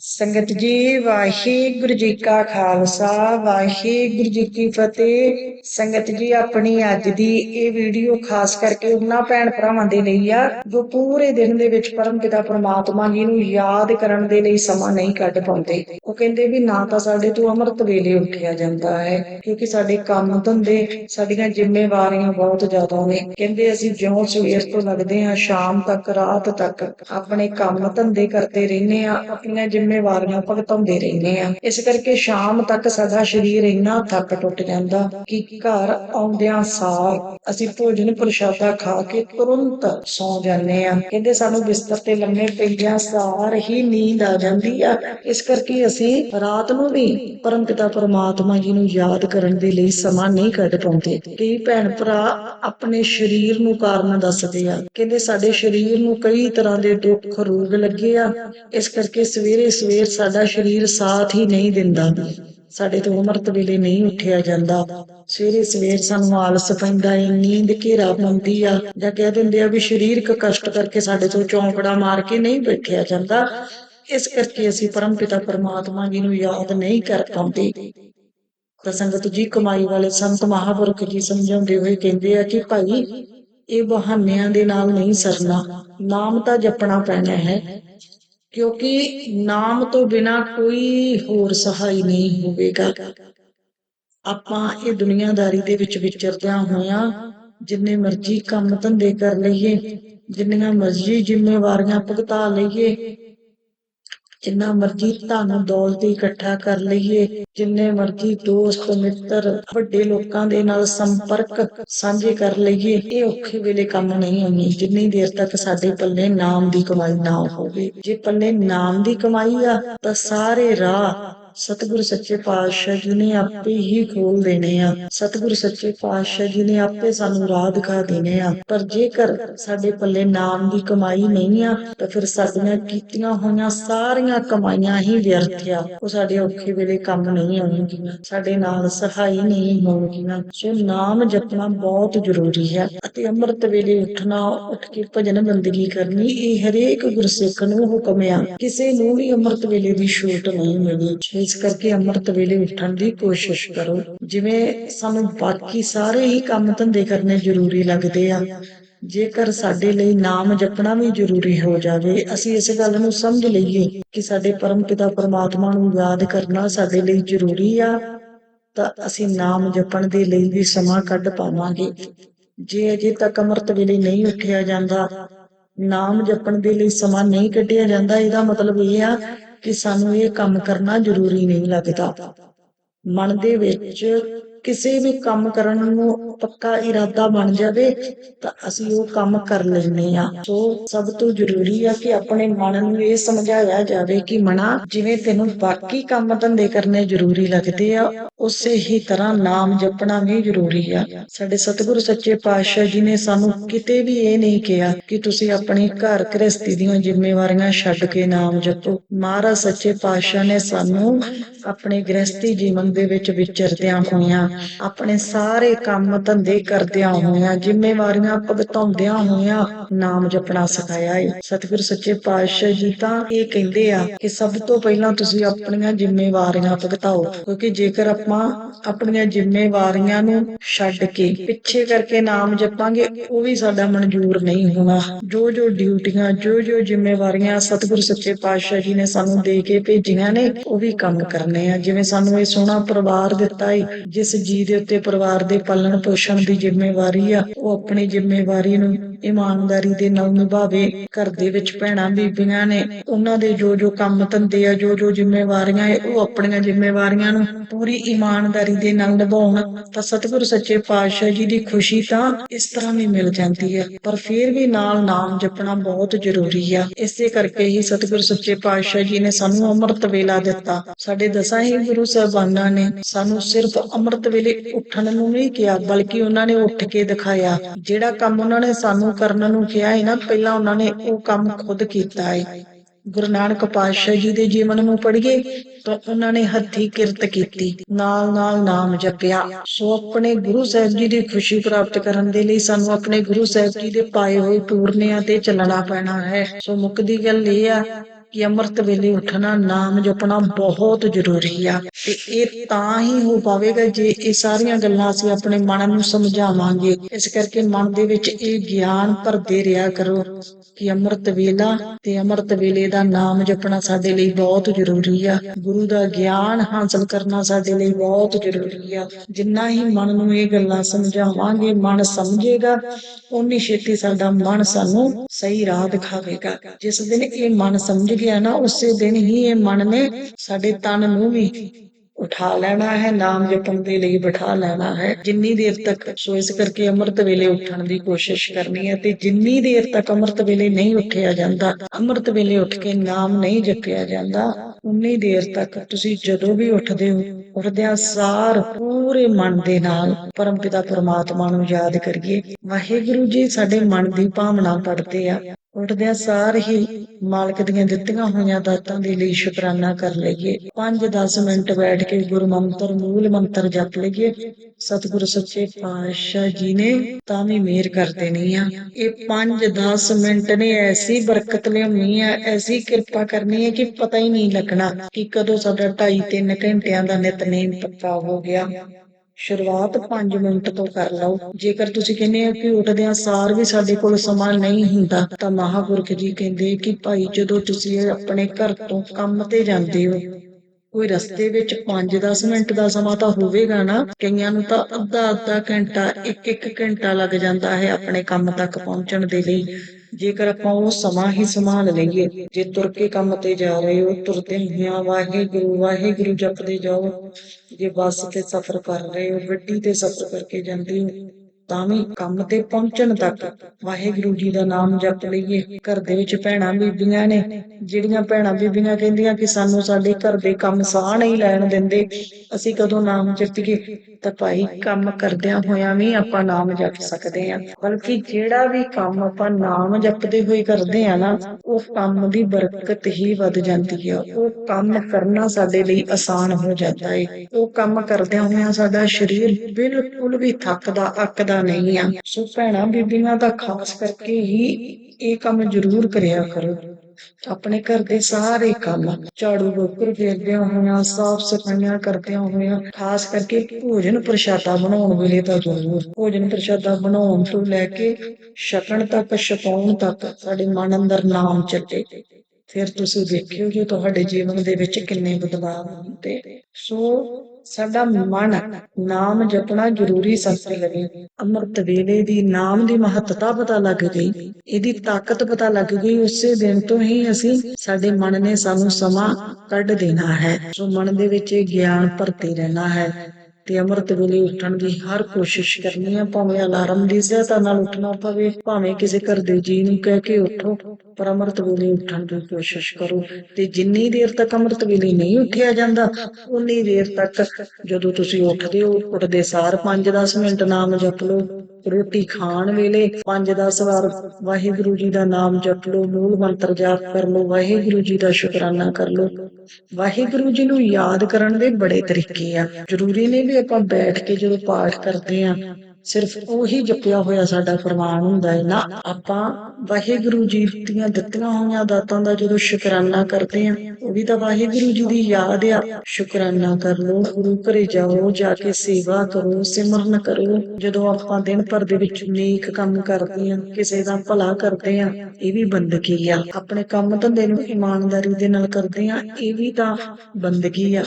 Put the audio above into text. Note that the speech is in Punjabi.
ਸੰਗਤ ਜੀ, ਵਾਹਿਗੁਰੂ ਜੀ ਕਾ ਖਾਲਸਾ, ਵਾਹਿਗੁਰੂ ਜੀ ਕੀ ਫਤਿਹ। ਸੰਗਤ ਜੀ, ਆਪਣੀ ਅੱਜ ਦੀ ਇਹ ਵੀਡੀਓ ਖਾਸ ਕਰਕੇ ਉਹਨਾਂ ਭੈਣ ਭਰਾਵਾਂ ਦੇ ਲਈ ਆ, ਜੋ ਪੂਰੇ ਦਿਨ ਦੇ ਵਿੱਚ ਪਰਮਪਿਤਾ ਪ੍ਰਮਾਤਮਾ ਜੀ ਨੂੰ ਯਾਦ ਕਰਨ ਦੇ ਲਈ ਸਮਾਂ ਨਹੀਂ ਕੱਢ ਪਾਉਂਦੇ। ਉਹ ਕਹਿੰਦੇ ਵੀ ਨਾ ਤਾਂ ਸਾਡੇ ਤੋਂ ਅੰਮ੍ਰਿਤ ਵੇਲੇ ਉੱਠਿਆ ਜਾਂਦਾ ਹੈ, ਕਿਉਂਕਿ ਸਾਡੇ ਕੰਮ ਧੰਦੇ, ਸਾਡੀਆਂ ਜ਼ਿੰਮੇਵਾਰੀਆਂ ਬਹੁਤ ਜ਼ਿਆਦਾ ਨੇ। ਕਹਿੰਦੇ ਅਸੀਂ ਜਿਉਂ ਸਵੇਰ ਤੋਂ ਲੱਗਦੇ ਹਾਂ, ਸ਼ਾਮ ਤੱਕ, ਰਾਤ ਤੱਕ, ਆਪਣੇ ਕੰਮ ਧੰਦੇ ਕਰਦੇ ਰਹਿੰਦੇ ਆ ਆਪਣੀਆਂ ਜ਼ਿੰਮੇਵਾਰੀਆਂ ਭੁਗਤਾਉਂਦੇ ਰਹਿੰਦੇ ਆ। ਇਸ ਕਰਕੇ ਸ਼ਾਮ ਤੱਕ ਸਾਡਾ ਸਰੀਰ ਇੰਨਾ ਥੱਕ ਟੁੱਟ ਜਾਂਦਾ ਕਿ ਘਰ ਆਉਂਦਿਆਂ ਸਾਰ ਅਸੀਂ ਭੋਜਨ ਪ੍ਰਸ਼ਾਦਾ ਖਾ ਕੇ ਤੁਰੰਤ ਸੌ ਜਾਂਦੇ ਆ। ਕਹਿੰਦੇ ਸਾਨੂੰ ਬਿਸਤਰ ਤੇ ਲੰਮੇ ਪੈਂਦਿਆਂ ਸਾਰ ਹੀ ਨੀਂਦ ਆ ਜਾਂਦੀ ਆ। ਇਸ ਕਰਕੇ ਅਸੀਂ ਰਾਤ ਨੂੰ ਵੀ ਪਰਮਪਿਤਾ ਪਰਮਾਤਮਾ ਜੀ ਨੂੰ ਯਾਦ ਕਰਨ ਦੇ ਲਈ ਸਮਾਂ ਨਹੀਂ ਕੱਢ ਪਾਉਂਦੇ। ਕਈ ਭੈਣ ਭਰਾ ਆਪਣੇ ਸਰੀਰ ਨੂੰ ਕਾਰਨ ਦੱਸਦੇ ਆ। ਕਹਿੰਦੇ ਸਾਡੇ ਸਰੀਰ ਨੂੰ ਕਈ ਤਰ੍ਹਾਂ ਦੇ ਦੁੱਖ ਰੋਗ ਲੱਗੇ ਆ। ਇਸ ਕਰਕੇ ਸਵੇਰੇ ਸਵੇਰ ਸਾਡਾ ਸਰੀਰ ਸਾਥ ਹੀ ਨਹੀਂ ਦਿੰਦਾ। ਸਾਡੇ ਤੋਂ ਅੰਮ੍ਰਿਤ ਵੇਲੇ ਨਹੀਂ ਉੱਠਿਆ ਜਾਂਦਾ। ਸਵੇਰੇ ਸਵੇਰ ਸਾਨੂੰ ਆਲਸ ਪੈਂਦਾ ਏ ਨੀਂਦ ਘੇਰਾ ਪਾਉਂਦੀ ਆ। ਜਾਂ ਕਹਿ ਦਿੰਦੇ ਆ ਵੀ ਸਰੀਰਕ ਕਸ਼ਟ ਕਰਕੇ ਸਾਡੇ ਤੋਂ ਚੌਂਕੜਾ ਮਾਰ ਕੇ ਨਹੀਂ ਬੈਠਿਆ ਜਾਂਦਾ। ਇਸ ਕਰਕੇ ਅਸੀਂ ਪਰਮ ਪਿਤਾ ਪਰਮਾਤਮਾ ਜੀ ਨੂੰ ਯਾਦ ਨਹੀਂ ਕਰ ਪਾਉਂਦੇ। ਤਾਂ ਸੰਗਤ ਜੀ ਕਮਾਈ ਵਾਲੇ ਸੰਤ ਮਹਾਪੁਰਖ ਜੀ ਸਮਝਾਉਂਦੇ ਹੋਏ ਕਹਿੰਦੇ ਆ ਕਿ ਭਾਈ, ਇਹ ਬਹਾਨਿਆਂ ਦੇ ਨਾਲ ਨਹੀਂ ਸਰਨਾ। ਨਾਮ ਤਾਂ ਜਪਣਾ ਪੈਣਾ ਹੈ। ਕਿਉਂਕਿ ਨਾਮ ਤੋਂ ਬਿਨਾ ਕੋਈ ਹੋਰ ਸਹਾਈ ਨਹੀਂ ਹੋਵੇਗਾ। ਆਪਾਂ ਇਹ ਦੁਨੀਆਦਾਰੀ ਦੇ ਵਿੱਚ ਵਿਚਰਦਿਆਂ ਹੋਇਆਂ ਜਿੰਨੇ ਮਰਜ਼ੀ ਕੰਮ ਧੰਦੇ ਕਰ ਲਈਏ, ਜਿੰਨੀਆਂ ਮਰਜ਼ੀ ਜ਼ਿੰਮੇਵਾਰੀਆਂ ਭੁਗਤਾ ਲਈਏ ਜਿੰਨਾ ਮਰਜ਼ੀ ਧਨ ਦੌਲਤ ਇਕੱਠਾ ਕਰ ਲਈਏ, ਜਿੰਨੇ ਮਰਜ਼ੀ ਦੋਸਤ, ਮਿੱਤਰ, ਵੱਡੇ ਲੋਕਾਂ ਦੇ ਨਾਲ ਸੰਪਰਕ ਸਾਂਝੇ ਕਰ ਲਈਏ, ਇਹ ਔਖੇ ਵੇਲੇ ਕੰਮ ਨਹੀਂ ਆਉਣੀ ਜਿੰਨੀ ਦੇਰ ਤੱਕ ਸਾਡੇ ਪੱਲੇ ਨਾਮ ਦੀ ਕਮਾਈ ਨਾ ਹੋਵੇ। ਜੇ ਪੱਲੇ ਨਾਮ ਦੀ ਕਮਾਈ ਆ, ਤਾਂ ਸਾਰੇ ਰਾਹ ਸਤਿਗੁਰ ਸੱਚੇ ਪਾਤਸ਼ਾਹ ਜੀ ਨੇ ਆਪੇ ਹੀ ਖੋਲ ਦੇਣੇ ਆ। ਸਤਿਗੁਰ ਸੱਚੇ ਪਾਤਸ਼ਾਹ ਜੀ ਨੇ ਆਪੇ ਸਾਨੂੰ ਰਾਹ ਦਿਖਾ ਦੇਣੇ ਆ। ਪਰ ਜੇਕਰ ਸਾਡੇ ਪੱਲੇ ਨਾਮ ਦੀ ਕਮਾਈ ਨਹੀਂ ਆ, ਤਾਂ ਫਿਰ ਸਾਡੀਆਂ ਕੀਤੀਆਂ ਹੋਈਆਂ ਸਾਰੀਆਂ ਕਮਾਈਆਂ ਹੀ ਵਿਅਰਥ ਆ। ਉਹ ਸਾਡੇ ਔਖੇ ਵੇਲੇ ਕੰਮ ਨਹੀਂ ਆਉਣਗੀਆਂ, ਸਾਡੇ ਨਾਲ ਸਹਾਈ ਨਹੀਂ ਹੋਣਗੀਆਂ। ਸੋ ਨਾਮ ਜਪਣਾ ਬਹੁਤ ਜ਼ਰੂਰੀ ਹੈ ਅਤੇ ਅੰਮ੍ਰਿਤ ਵੇਲੇ ਉੱਠਣਾ, ਉੱਠ ਕੇ ਭਜਨ ਬੰਦਗੀ ਕਰਨੀ, ਇਹ ਹਰੇਕ ਗੁਰਸਿੱਖ ਨੂੰ ਹੁਕਮ ਆ। ਕਿਸੇ ਨੂੰ ਵੀ ਅੰਮ੍ਰਿਤ ਵੇਲੇ ਦੀ ਛੋਟ ਨਹੀਂ ਮਿਲੀ ਇਸ ਕਰਕੇ ਅੰਮ੍ਰਿਤ ਵੇਲੇ ਉੱਠਣ ਦੀ ਕੋਸ਼ਿਸ਼ ਕਰੋ। ਜਿਵੇਂ ਸਾਨੂੰ ਬਾਕੀ ਸਾਰੇ ਹੀ ਕੰਮ ਧੰਦੇ ਕਰਨੇ ਜ਼ਰੂਰੀ ਲੱਗਦੇ ਆ। ਜੇਕਰ ਸਾਡੇ ਲਈ ਨਾਮ ਜਪਣਾ ਵੀ ਜ਼ਰੂਰੀ ਹੋ ਜਾਵੇ, ਅਸੀਂ ਇਸ ਗੱਲ ਨੂੰ ਸਮਝ ਲਈਏ ਕਿ ਸਾਡੇ ਪਰਮ ਪਿਤਾ ਪਰਮਾਤਮਾ ਨੂੰ ਯਾਦ ਕਰਨਾ ਸਾਡੇ ਲਈ ਜ਼ਰੂਰੀ ਆ, ਤਾਂ ਅਸੀਂ ਨਾਮ ਜਪਣ ਦੇ ਲਈ ਵੀ ਸਮਾਂ ਕੱਢ ਪਾਵਾਂਗੇ। ਜੇ ਅਜੇ ਤੱਕ ਅੰਮ੍ਰਿਤ ਵੇਲੇ ਨਹੀਂ ਉੱਠਿਆ ਜਾਂਦਾ, ਨਾਮ ਜਪਣ ਦੇ ਲਈ ਸਮਾਂ ਨਹੀਂ ਕੱਢਿਆ ਜਾਂਦਾ, ਇਹਦਾ ਮਤਲਬ ਇਹ ਆ ਕਿ ਸਾਨੂੰ ਇਹ ਕੰਮ ਕਰਨਾ ਜ਼ਰੂਰੀ ਨਹੀਂ ਲੱਗਦਾ। ਮਨ ਦੇ ਵਿੱਚ ਕਿਸੇ ਵੀ ਕੰਮ ਕਰਨ ਨੂੰ ਪੱਕਾ ਇਰਾਦਾ ਬਣ ਜਾਵੇ, ਤਾਂ ਅਸੀਂ ਉਹ ਕੰਮ ਕਰ ਲੈਂਦੇ ਆ ਸੋ ਸਭ ਤੋਂ ਜ਼ਰੂਰੀ ਆ ਕਿ ਆਪਣੇ ਮਨ ਨੂੰ ਇਹ ਸਮਝਾਇਆ ਜਾਵੇ ਕਿ ਮਨਾ, ਜਿਵੇਂ ਤੈਨੂੰ ਬਾਕੀ ਕੰਮ ਧੰਦੇ ਕਰਨੇ ਜ਼ਰੂਰੀ ਲੱਗਦੇ ਆ, ਉਸੇ ਹੀ ਤਰ੍ਹਾਂ ਨਾਮ ਜਪਣਾ ਵੀ ਜ਼ਰੂਰੀ ਆ। ਸਾਡੇ ਸਤਿਗੁਰੂ ਸੱਚੇ ਪਾਤਸ਼ਾਹ ਜੀ ਨੇ ਸਾਨੂੰ ਕਿਤੇ ਵੀ ਇਹ ਨਹੀਂ ਕਿਹਾ ਕਿ ਤੁਸੀਂ ਆਪਣੀ ਘਰ ਗ੍ਰਸਤੀ ਦੀਆਂ ਜ਼ਿੰਮੇਵਾਰੀਆਂ ਛੱਡ ਕੇ ਨਾਮ ਜਪੋ। ਮਹਾਰਾਜ ਸੱਚੇ ਪਾਤਸ਼ਾਹ ਨੇ ਸਾਨੂੰ ਆਪਣੇ ਗ੍ਰਸਤੀ ਜੀਵਨ ਦੇ ਵਿੱਚ ਵਿਚਰਦਿਆਂ ਹੋਇਆਂ ਆਪਣੇ ਸਾਰੇ ਕੰਮ ਧੰਦੇ ਕਰਦਿਆਂ ਹੋਇਆਂ, ਜ਼ਿੰਮੇਵਾਰੀਆਂ ਭੁਗਤਾਉਂਦਿਆਂ ਹੋਇਆਂ ਨਾਮ ਜਪਣਾ ਸਿਖਾਇਆ ਹੈ ਸਤਿਗੁਰ ਸੱਚੇ ਪਾਤਸ਼ਾਹ ਜੀ ਤਾਂ ਇਹ ਕਹਿੰਦੇ ਆ ਕਿ ਸਭ ਤੋਂ ਪਹਿਲਾਂ ਤੁਸੀਂ ਆਪਣੀਆਂ ਜ਼ਿੰਮੇਵਾਰੀਆਂ ਭੁਗਤਾਓ, ਕਿਉਂਕਿ ਜੇਕਰ ਆਪਾਂ ਆਪਣੀਆਂ ਜ਼ਿੰਮੇਵਾਰੀਆਂ ਨੂੰ ਛੱਡ ਕੇ ਪਿੱਛੇ ਕਰਕੇ ਨਾਮ ਜਪਾਂਗੇ, ਉਹ ਵੀ ਸਾਡਾ ਮਨਜ਼ੂਰ ਨਹੀਂ ਹੋਣਾ। ਜੋ ਜੋ ਡਿਊਟੀਆਂ ਜੋ ਜੋ ਜ਼ਿੰਮੇਵਾਰੀਆਂ ਸਤਿਗੁਰ ਸੱਚੇ ਪਾਤਸ਼ਾਹ ਜੀ ਨੇ ਸਾਨੂੰ ਦੇ ਕੇ ਭੇਜੀਆਂ ਨੇ, ਉਹ ਵੀ ਕੰਮ ਕਰਨੇ ਆ। ਜਿਵੇਂ ਸਾਨੂੰ ਇਹ ਸੋਹਣਾ ਪਰਿਵਾਰ ਦਿੱਤਾ ਏ, ਜਿਸ ਜੀ ਦੇ ਉੱਤੇ ਪਰਿਵਾਰ ਦੇ ਪਾਲਣ ਪੋਸ਼ਣ ਦੀ ਜ਼ਿੰਮੇਵਾਰੀ ਆ। ਉਹ ਆਪਣੀ ਜ਼ਿੰਮੇਵਾਰੀ ਨੂੰ ਇਮਾਨਦਾਰੀ ਦੇ ਨਾਲ ਨਿਭਾਵੇ। ਘਰ ਦੇ ਵਿੱਚ ਭੈਣਾਂ ਬੀਬੀਆਂ ਨੇ ਉਹਨਾਂ ਦੇ ਜੋ ਜੋ ਕੰਮ ਧੰਦੇ ਆ, ਜੋ ਜੋ ਜ਼ਿੰਮੇਵਾਰੀਆਂ ਹੈ ਉਹ ਆਪਣੀਆਂ ਜ਼ਿੰਮੇਵਾਰੀਆਂ ਨੂੰ ਪੂਰੀ ਇਮਾਨਦਾਰੀ ਦੇ ਨਾਲ ਨਿਭਾਉਣ ਤਾਂ ਸਤਿਗੁਰ ਸੱਚੇ ਪਾਤਸ਼ਾਹ ਜੀ ਦੀ ਖੁਸ਼ੀ ਤਾਂ ਇਸ ਤਰ੍ਹਾਂ ਵੀ ਮਿਲ ਜਾਂਦੀ ਹੈ ਪਰ ਫਿਰ ਵੀ ਨਾਲ ਨਾਮ ਜਪਣਾ ਬਹੁਤ ਜ਼ਰੂਰੀ ਆ। ਇਸੇ ਕਰਕੇ ਹੀ ਸਤਿਗੁਰ ਸੱਚੇ ਪਾਤਸ਼ਾਹ ਜੀ ਨੇ ਸਾਨੂੰ ਅੰਮ੍ਰਿਤ ਵੇਲਾ ਦਿੱਤਾ। ਸਾਡੇ ਦਸਾਂ ਹੀ ਗੁਰੂ ਸਾਹਿਬਾਨਾਂ ਨੇ ਸਾਨੂੰ ਸਿਰਫ ਅੰਮ੍ਰਿਤ ਵੇਲੇ ਉੱਠਣ ਨੂੰ ਨਹੀਂ ਕਿਹਾ, ਬਲਕਿ ਉਹਨਾਂ ਨੇ ਉੱਠ ਕੇ ਦਿਖਾਇਆ। ਜਿਹੜਾ ਕੰਮ ਉਹਨਾਂ ਨੇ ਸਾਨੂੰ ਕਰਨ ਨੂੰ ਕਿਹਾ ਹੈ ਨਾ, ਪਹਿਲਾਂ ਉਹਨਾਂ ਨੇ ਉਹ ਕੰਮ ਖੁਦ ਕੀਤਾ ਹੈ ਗੁਰੂ ਨਾਨਕ ਪਾਤਸ਼ਾਹ ਜੀ ਦੇ ਜੀਵਨ ਨੂੰ ਪੜ੍ਹੀਏ, ਤਾਂ ਉਹਨਾਂ ਨੇ ਹੱਥੀ ਕਿਰਤ ਕੀਤੀ, ਨਾਲ ਨਾਲ ਨਾਮ ਜਪਿਆ। ਸੋ ਆਪਣੇ ਗੁਰੂ ਸਾਹਿਬ ਜੀ ਦੀ ਖੁਸ਼ੀ ਪ੍ਰਾਪਤ ਕਰਨ ਦੇ ਲਈ ਸਾਨੂੰ ਆਪਣੇ ਗੁਰੂ ਸਾਹਿਬ ਜੀ ਦੇ ਪਾਏ ਹੋਏ ਪੂਰਨਿਆਂ ਤੇ ਚੱਲਣਾ ਪੈਣਾ ਹੈ। ਸੋ ਮੁੱਕਦੀ ਗੱਲ ਇਹ ਆ ਕਿ ਅੰਮ੍ਰਿਤ ਵੇਲੇ ਉੱਠਣਾ ਨਾਮ ਜਪਣਾ ਬਹੁਤ ਜ਼ਰੂਰੀ ਆ। ਤੇ ਇਹ ਤਾਂ ਹੀ ਹੋ ਪਾਵੇਗਾ ਜੇ ਇਹ ਸਾਰੀਆਂ ਗੱਲਾਂ ਅਸੀਂ ਆਪਣੇ ਮਨ ਨੂੰ ਸਮਝਾਵਾਂਗੇ। ਇਸ ਕਰਕੇ ਮਨ ਦੇ ਵਿੱਚ ਇਹ ਗਿਆਨ ਭਰਦੇ ਰਿਹਾ ਕਰੋ ਕਿ ਅੰਮ੍ਰਿਤ ਵੇਲਾ ਤੇ ਅੰਮ੍ਰਿਤ ਵੇਲੇ ਦਾ ਨਾਮ ਜਪਣਾ ਸਾਡੇ ਲਈ ਬਹੁਤ ਜ਼ਰੂਰੀ ਆ। ਗੁਰੂ ਦਾ ਗਿਆਨ ਹਾਸਲ ਕਰਨਾ ਸਾਡੇ ਲਈ ਬਹੁਤ ਜ਼ਰੂਰੀ ਆ। ਜਿੰਨਾ ਹੀ ਮਨ ਨੂੰ ਇਹ ਗੱਲਾਂ ਸਮਝਾਵਾਂਗੇ, ਮਨ ਸਮਝੇਗਾ ਉਨੀ ਛੇਤੀ ਸਾਡਾ ਮਨ ਸਾਨੂੰ ਸਹੀ ਰਾਹ ਦਿਖਾਵੇਗਾ। ਜਿਸ ਦਿਨ ਇਹ ਮਨ ਸਮਝ ਗਿਆ ਨਾ, ਉਸੇ ਦਿਨ ਹੀ ਇਹ ਮਨ ਨੇ ਸਾਡੇ ਤਨ ਨੂੰ ਵੀ ਉਠਾ ਲੈਣਾ ਹੈ, ਨਾਮ ਜਪਣ ਦੇ ਲਈ ਬਿਠਾ ਲੈਣਾ ਹੈ। ਜਿੰਨੀ ਦੇਰ ਤੱਕ ਸੋ ਇਸ ਕਰਕੇ ਅੰਮ੍ਰਿਤ ਵੇਲੇ ਉੱਠਣ ਦੀ ਕੋਸ਼ਿਸ਼ ਕਰਨੀ ਹੈ ਤੇ ਜਿੰਨੀ ਦੇਰ ਤੱਕ ਅੰਮ੍ਰਿਤ ਵੇਲੇ ਨਹੀਂ ਉੱਠਿਆ ਜਾਂਦਾ, ਅੰਮ੍ਰਿਤ ਵੇਲੇ ਉੱਠ ਕੇ ਨਾਮ ਨਹੀਂ ਜਪਿਆ ਜਾਂਦਾ, ਉਨੀ ਦੇਰ ਤੱਕ ਤੁਸੀਂ ਜਦੋਂ ਵੀ ਉੱਠਦੇ ਹੋ, ਉੱਠਦਿਆਂ ਸਾਰ ਪੂਰੇ ਮਨ ਦੇ ਨਾਲ ਪਰਮ ਪਿਤਾ ਪਰਮਾਤਮਾ ਨੂੰ ਯਾਦ ਕਰੀਏ। ਵਾਹਿਗੁਰੂ ਜੀ, ਸਾਡੇ ਮਨ ਦੀ ਭਾਵਨਾ ਪੜਦੇ ਆ। ਉੱਠਦਿਆਂ ਸਾਰ ਹੀ ਮਾਲਕ ਦੀਆਂ ਦਿੱਤੀਆਂ ਹੋਈਆਂ ਦਾਤਾਂ ਦੇ ਲਈ ਸ਼ੁਕਰਾਨਾ ਕਰ ਲਈਏ। 5-10 ਮਿੰਟ ਬੈਠ ਕੇ ਗੁਰੂ ਮੰਤਰ ਮੂਲ ਮੰਤਰ ਜਪ ਲਈਏ। ਸਤਿਗੁਰੂ ਸੱਚੇ ਪਾਤਸ਼ਾਹ ਜੀ ਨੇ ਤਾਂ ਵੀ ਮਿਹਰ ਕਰ ਦੇਣੀ ਆ। ਇਹ 5-10 ਮਿੰਟ ਨੇ, ਐਸੀ ਬਰਕਤ ਲਿਆਉਣੀ ਆ, ਐਸੀ ਕਿਰਪਾ ਕਰਨੀ ਹੈ ਕਿ ਪਤਾ ਹੀ ਨਹੀਂ ਲੱਗਣਾ ਕਿ ਕਦੋਂ ਸਾਡਾ 2.5-3 ਘੰਟਿਆਂ ਦਾ ਨਿਤਨੇਮ ਪੱਕਾ ਹੋ ਗਿਆ। ਸ਼ੁਰੂਆਤ 5 ਮਿੰਟ ਤੋਂ ਕਰ ਲਓ। ਜੇਕਰ ਤੁਸੀਂ ਕਹਿੰਦੇ ਹੋ ਕਿ ਉੱਠਦਿਆਂ ਸਾਰ ਵੀ ਸਾਡੇ ਕੋਲ ਸਮਾਂ ਨਹੀਂ ਹੁੰਦਾ, ਤਾਂ ਮਹਾਂਪੁਰਖ ਜੀ ਕਹਿੰਦੇ ਕਿ ਭਾਈ ਜਦੋਂ ਤੁਸੀਂ ਆਪਣੇ ਘਰ ਤੋਂ ਕੰਮ ਤੇ ਜਾਂਦੇ ਹੋ, ਕੋਈ ਰਸਤੇ ਵਿੱਚ 5-10 ਮਿੰਟ ਦਾ ਸਮਾਂ ਤਾਂ ਹੋਵੇਗਾ ਨਾ? ਕਈਆਂ ਨੂੰ ਤਾਂ ਅੱਧਾ ਅੱਧਾ ਘੰਟਾ ਇੱਕ ਇੱਕ ਘੰਟਾ ਲੱਗ ਜਾਂਦਾ ਹੈ ਆਪਣੇ ਕੰਮ ਤੱਕ ਪਹੁੰਚਣ ਦੇ ਲਈ। ਜੇਕਰ ਆਪਾਂ ਉਹ ਸਮਾਂ ਹੀ ਸੰਭਾਲ ਲਈਏ, ਜੇ ਤੁਰ ਕੇ ਕੰਮ ਤੇ ਜਾ ਰਹੇ ਹੋ, ਤੁਰਦੇ ਹੋਇਆਂ ਵਾਹਿਗੁਰੂ ਵਾਹਿਗੁਰੂ ਜਪਦੇ ਜਾਓ। ਜੇ ਬੱਸ ਤੇ ਸਫ਼ਰ ਕਰ ਰਹੇ ਹੋ, ਗੱਡੀ ਤੇ ਸਫ਼ਰ ਕਰਕੇ ਜਾਂਦੇ ਹੋ ਤਾਂ ਵੀ ਕੰਮ ਤੇ ਪਹੁੰਚਣ ਤੱਕ ਵਾਹਿਗੁਰੂ ਜੀ ਦਾ ਨਾਮ ਜਪ ਲਈਏ। ਘਰ ਦੇ ਵਿੱਚ ਭੈਣਾਂ ਬੀਬੀਆਂ ਨੇ, ਜਿਹੜੀਆਂ ਭੈਣਾਂ ਬੀਬੀਆਂ ਕਹਿੰਦੀਆਂ ਕਿ ਸਾਨੂੰ ਸਾਡੇ ਘਰ ਦੇ ਕੰਮ ਸਾਹ ਨਹੀਂ ਲੈਣ ਦਿੰਦੇ, ਅਸੀਂ ਕਦੋਂ ਨਾਮ ਜਪੀਏ? ਤਾਂ ਭਾਈ, ਕੰਮ ਕਰਦਿਆਂ ਹੋਇਆਂ ਵੀ ਆਪਾਂ ਨਾਮ ਜਪ ਸਕਦੇ ਹਾਂ। ਬਲਕਿ ਜਿਹੜਾ ਵੀ ਕੰਮ ਆਪਾਂ ਨਾਮ ਜਪਦੇ ਹੋਏ ਕਰਦੇ ਆ ਨਾ, ਉਹ ਕੰਮ ਦੀ ਬਰਕਤ ਹੀ ਵੱਧ ਜਾਂਦੀ ਹੈ। ਉਹ ਕੰਮ ਕਰਨਾ ਸਾਡੇ ਲਈ ਆਸਾਨ ਹੋ ਜਾਂਦਾ ਹੈ ਉਹ ਕੰਮ ਕਰਦਿਆਂ ਹੋਇਆਂ ਸਾਡਾ ਸਰੀਰ ਬਿਲਕੁਲ ਵੀ ਥੱਕਦਾ, ਅੱਕਦਾ ਨਹੀਂ ਆ ਸੋ ਭੈਣਾਂ, ਬੀਬੀਆਂ ਦਾ ਖਾਸ ਕਰਕੇ ਹੀ ਇਹ ਕੰਮ ਜ਼ਰੂਰ ਕਰਿਆ ਕਰੋ। ਆਪਣੇ ਘਰ ਦੇ ਸਾਰੇ ਕੰਮ, ਝਾੜੂ ਬੋਕਰ ਫੇਰਦਿਆਂ ਹੋਇਆਂ, ਸਾਫ਼ ਸਫਾਈਆਂ ਕਰਦਿਆਂ ਹੋਇਆਂ, ਖਾਸ ਕਰਕੇ ਭੋਜਨ ਪ੍ਰਸ਼ਾਦਾ ਬਣਾਉਣ ਵੇਲੇ ਤਾਂ ਜ਼ਰੂਰ। ਭੋਜਨ ਪ੍ਰਸ਼ਾਦਾ ਬਣਾਉਣ ਤੋਂ ਲੈ ਕੇ ਛਕਣ ਤੱਕ, ਛਕਾਉਣ ਤੱਕ ਸਾਡੇ ਮਨ ਅੰਦਰ ਨਾਮ ਚੱਲੇ ਫਿਰ ਤੁਸੀਂ ਦੇਖਿਓ ਕਿ ਤੁਹਾਡੇ ਜੀਵਨ ਦੇ ਵਿੱਚ ਕਿੰਨੇ ਬਦਲਾਅ ਹੁੰਦੇ ਸੋ ਸਾਡਾ ਮਨ ਨਾਮ ਜਪਣਾ ਜ਼ਰੂਰੀ ਸਮਝ ਲਵੇ। ਅੰਮ੍ਰਿਤ ਵੇਲੇ ਦੀ ਨਾਮ ਦੀ ਮਹੱਤਤਾ ਪਤਾ ਲੱਗ ਗਈ। ਇਹਦੀ ਤਾਕਤ ਪਤਾ ਲੱਗ ਗਈ। ਉਸੇ ਦਿਨ ਤੋਂ ਹੀ ਅਸੀਂ ਸਾਡੇ ਮਨ ਨੇ ਸਾਨੂੰ ਸਮਾਂ ਕੱਢ ਦੇਣਾ ਹੈ। ਸੋ ਮਨ ਦੇ ਵਿੱਚ ਇਹ ਗਿਆਨ ਭਰਤੇ ਰਹਿਣਾ ਹੈ। ਤੇ ਅੰਮ੍ਰਿਤ ਵੇਲੇ ਉੱਠਣ ਦੀ ਹਰ ਕੋਸ਼ਿਸ਼ ਕਰਨੀ ਹੈ ਭਾਵੇਂ ਅਲਾਰਮ ਦੀ ਸਹਾਇਤਾ ਨਾਲ ਉੱਠਣਾ ਪਵੇ, ਭਾਵੇਂ ਕਿਸੇ ਘਰ ਦੇ ਜੀ ਨੂੰ ਕਹਿ ਕੇ ਉੱਠੋ, ਪਰ ਅੰਮ੍ਰਿਤ ਵੇਲੇ ਉੱਠਣ ਦੀ ਕੋਸ਼ਿਸ਼ ਕਰੋ। ਤੇ ਜਿੰਨੀ ਦੇਰ ਤੱਕ ਅੰਮ੍ਰਿਤ ਵੇਲੇ ਨਹੀਂ ਉੱਠਿਆ ਜਾਂਦਾ, ਉਨੀ ਦੇਰ ਤੱਕ ਜਦੋਂ ਤੁਸੀਂ ਉੱਠਦੇ ਹੋ, ਉੱਠਦੇ ਸਾਰ 5-10 ਮਿੰਟ ਨਾਮ ਜਪ ਲਓ। ਰੋਟੀ ਖਾਣ ਵੇਲੇ 5-10 ਵਾਰ ਵਾਹਿਗੁਰੂ ਜੀ ਦਾ ਨਾਮ ਜਪ ਲਓ, ਮੂਲ ਮੰਤਰ ਜਾਪ ਕਰ ਲਓ, ਵਾਹਿਗੁਰੂ ਜੀ ਦਾ ਸ਼ੁਕਰਾਨਾ ਕਰ ਲਓ। ਵਾਹਿਗੁਰੂ ਜੀ ਨੂੰ ਯਾਦ ਕਰਨ ਦੇ ਬੜੇ ਤਰੀਕੇ ਆ। ਜ਼ਰੂਰੀ ਨਹੀਂ ਵੀ ਆਪਾਂ ਬੈਠ ਕੇ ਜਦੋਂ ਪਾਠ ਕਰਦੇ ਆ ਸਿਰਫ ਉਹੀ ਜਪਿਆ ਹੋਇਆ ਸਾਡਾ ਫਰਮਾਨ ਹੁੰਦਾ ਹੈ। ਨਾ ਆਪਾਂ ਵਾਹਿਗੁਰੂ ਜੀ ਦੀਆਂ ਦਿੱਤੀਆਂ ਹੋਈਆਂ ਦਾਤਾਂ ਦਾ ਜਦੋਂ ਸ਼ੁਕਰਾਨਾ ਕਰਦੇ ਆ ਉਹ ਵੀ ਤਾਂ ਵਾਹਿਗੁਰੂ ਜੀ ਦੀ ਯਾਦ ਆ। ਸ਼ੁਕਰਾਨਾ ਕਰ ਲਓ, ਗੁਰੂ ਘਰੇ ਜਾਓ, ਜਾ ਕੇ ਸੇਵਾ ਕਰੋ, ਸਿਮਰਨ ਕਰੋ। ਜਦੋਂ ਆਪਾਂ ਦਿਨ ਭਰ ਦੇ ਵਿੱਚ ਨੇਕ ਕੰਮ ਕਰਦੇ ਆ ਕਿਸੇ ਦਾ ਭਲਾ ਕਰਦੇ ਆ ਇਹ ਵੀ ਬੰਦਗੀ ਆ। ਆਪਣੇ ਕੰਮ ਧੰਦੇ ਨੂੰ ਇਮਾਨਦਾਰੀ ਦੇ ਨਾਲ ਕਰਦੇ ਆ ਇਹ ਵੀ ਤਾਂ ਬੰਦਗੀ ਆ।